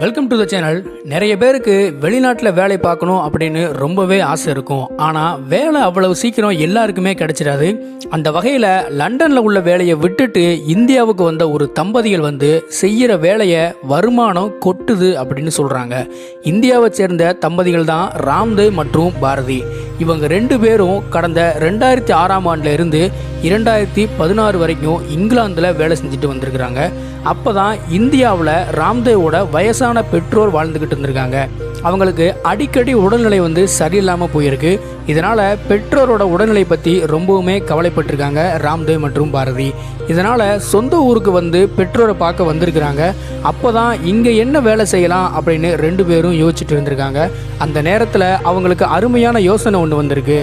Welcome to the channel நிறைய பேருக்கு வெளிநாட்டில் வேலை பார்க்கணும் அப்படின்னு ரொம்பவே ஆசை இருக்கும். ஆனால் வேலை அவ்வளவு சீக்கிரம் எல்லாருக்குமே கிடைச்சிடாது. அந்த வகையில் லண்டனில் உள்ள வேலையை விட்டுட்டு இந்தியாவுக்கு வந்த ஒரு தம்பதிகள் வந்து செய்கிற வேலையை வருமானம் கொட்டுது அப்படின்னு சொல்கிறாங்க இந்தியாவை சேர்ந்த தம்பதிகள் தான் ராம்தேவ் மற்றும் பாரதி. இவங்க ரெண்டு பேரும் கடந்த ரெண்டாயிரத்தி ஆறாம் ஆண்டில் இருந்து இரண்டாயிரத்தி பதினாறு வரைக்கும் இங்கிலாந்தில் வேலை செஞ்சுட்டு வந்திருக்கிறாங்க. அப்போ தான் இந்தியாவில் ராம்தேவோட வயசான பெற்றோர் வாழ்ந்துக்கிட்டு இருந்திருக்காங்க. அவங்களுக்கு அடிக்கடி உடல்நிலை வந்து சரியில்லாமல் போயிருக்கு. இதனால் பெற்றோரோட உடல்நிலை பற்றி ரொம்பவுமே கவலைப்பட்டிருக்காங்க ராம்தேவ் மற்றும் பாரதி. இதனால் சொந்த ஊருக்கு வந்து பெற்றோரை பார்க்க வந்திருக்கிறாங்க. அப்போ தான் இங்கே என்ன வேலை செய்யலாம் அப்படின்னு ரெண்டு பேரும் யோசிச்சுட்டு இருந்திருக்காங்க. அந்த நேரத்தில் அவங்களுக்கு அருமையான யோசனை ஒன்று வந்திருக்கு.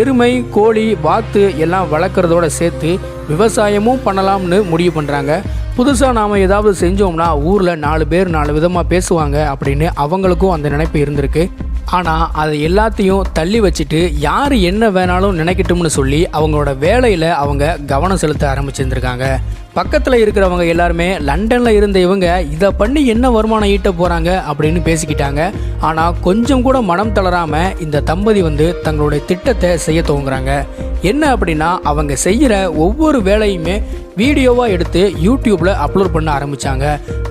எருமை கோழி வாத்து எல்லாம் வளர்க்குறதோட சேர்த்து விவசாயமும் பண்ணலாம்னு முடிவு பண்ணுறாங்க புதுசாக நாம் ஏதாவது செஞ்சோம்னா ஊரில் நாலு பேர் நாலு விதமாக பேசுவாங்க அப்படின்னு அவங்களுக்கும் அந்த நினைப்பு இருந்திருக்கு. ஆனால் அதை எல்லாத்தையும் தள்ளி வச்சுட்டு யார் என்ன வேணாலும் நினைக்கட்டும்னு சொல்லி அவங்களோட வேலையில் அவங்க கவனம் செலுத்த ஆரம்பிச்சிருந்துருக்காங்க. பக்கத்தில் இருக்கிறவங்க எல்லாருமே லண்டனில் இருந்த இவங்க இதை பண்ணி என்ன வருமானம் ஈட்ட போகிறாங்க அப்படின்னு பேசிக்கிட்டாங்க. ஆனால் கொஞ்சம் கூட மனம் தளராமல் இந்த தம்பதி வந்து தங்களுடைய திட்டத்தை செய்ய துவங்குறாங்க. என்ன அப்படின்னா அவங்க செய்கிற ஒவ்வொரு வேலையுமே வீடியோவாக எடுத்து யூடியூப்பில் அப்லோட் பண்ண ஆரம்பித்தாங்க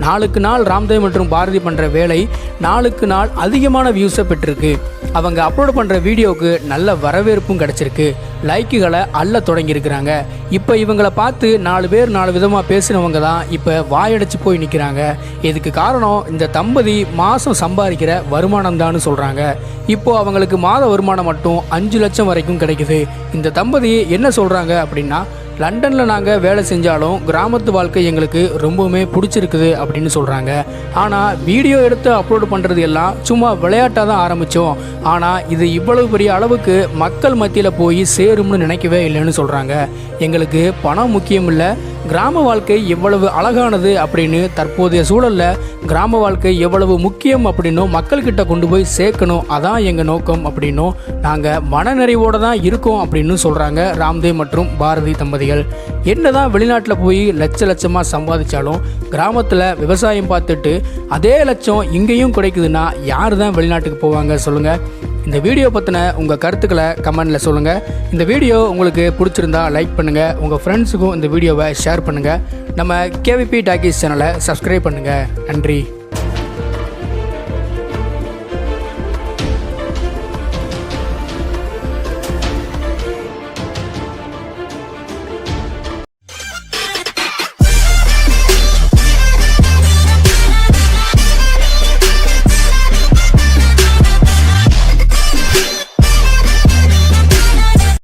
நாளுக்கு நாள் ராம்தேவ் மற்றும் பாரதி பண்ணுற வேலை நாளுக்கு நாள் அதிகமான வியூஸை பெற்றிருக்கு. அவங்க அப்லோட் பண்ணுற வீடியோவுக்கு நல்ல வரவேற்பும் கிடச்சிருக்கு. லைக்குகளை அள்ள தொடங்கியிருக்கிறாங்க. இப்போ இவங்களை பார்த்து நாலு பேர் நாலு விதமாக பேசினவங்க தான் இப்போ வாயடைச்சு போய் நிற்கிறாங்க இதுக்கு காரணம் இந்த தம்பதி மாதம் சம்பாதிக்கிற வருமானம் தான் சொல்கிறாங்க இப்போது அவங்களுக்கு மாத வருமானம் மட்டும் அஞ்சு லட்சம் வரைக்கும் கிடைக்குது. இந்த தம்பதி என்ன சொல்கிறாங்க அப்படின்னா லண்டனில் நாங்கள் வேலை செஞ்சாலும் கிராமத்து வாழ்க்கை எங்களுக்கு ரொம்பவுமே பிடிச்சிருக்குது அப்படின்னு சொல்கிறாங்க ஆனால் வீடியோ எடுத்து அப்லோடு பண்ணுறது எல்லாம் சும்மா விளையாட்டாக தான் ஆரம்பித்தோம் ஆனால் இது இவ்வளவு பெரிய அளவுக்கு மக்கள் மத்தியில் போய் சேரும்னு நினைக்கவே இல்லைன்னு சொல்கிறாங்க எங்களுக்கு பணம் முக்கியம் இல்லை கிராம வாழ்க்கை எவ்வளவு அழகானது அப்படின்னு தற்போதைய சூழலில் கிராம வாழ்க்கை எவ்வளவு முக்கியம் அப்படின்னும் மக்கள்கிட்ட கொண்டு போய் சேர்க்கணும் அதான் எங்கள் நோக்கம் அப்படின்னும் நாங்கள் மனநிறைவோடு தான் இருக்கோம் அப்படின்னு சொல்கிறாங்க ராம்தேவ் மற்றும் பாரதி தம்பதிகள். என்னதான் வெளிநாட்டில் போய் லட்ச லட்சமாக சம்பாதிச்சாலும் கிராமத்தில் விவசாயம் பார்த்துட்டு அதே லட்சம் இங்கேயும் கிடைக்குதுன்னா யார் தான் வெளிநாட்டுக்கு போவாங்க சொல்லுங்கள் இந்த வீடியோ பற்றின உங்கள் கருத்துக்களை கமெண்டில் சொல்லுங்கள் இந்த வீடியோ உங்களுக்கு பிடிச்சிருந்தா லைக் பண்ணுங்கள் உங்கள் ஃப்ரெண்ட்ஸுக்கும் இந்த வீடியோவை ஷேர் பண்ணுங்கள் நம்ம கேவிபி டாக்கீஸ் சேனலை சப்ஸ்கிரைப் பண்ணுங்கள் நன்றி.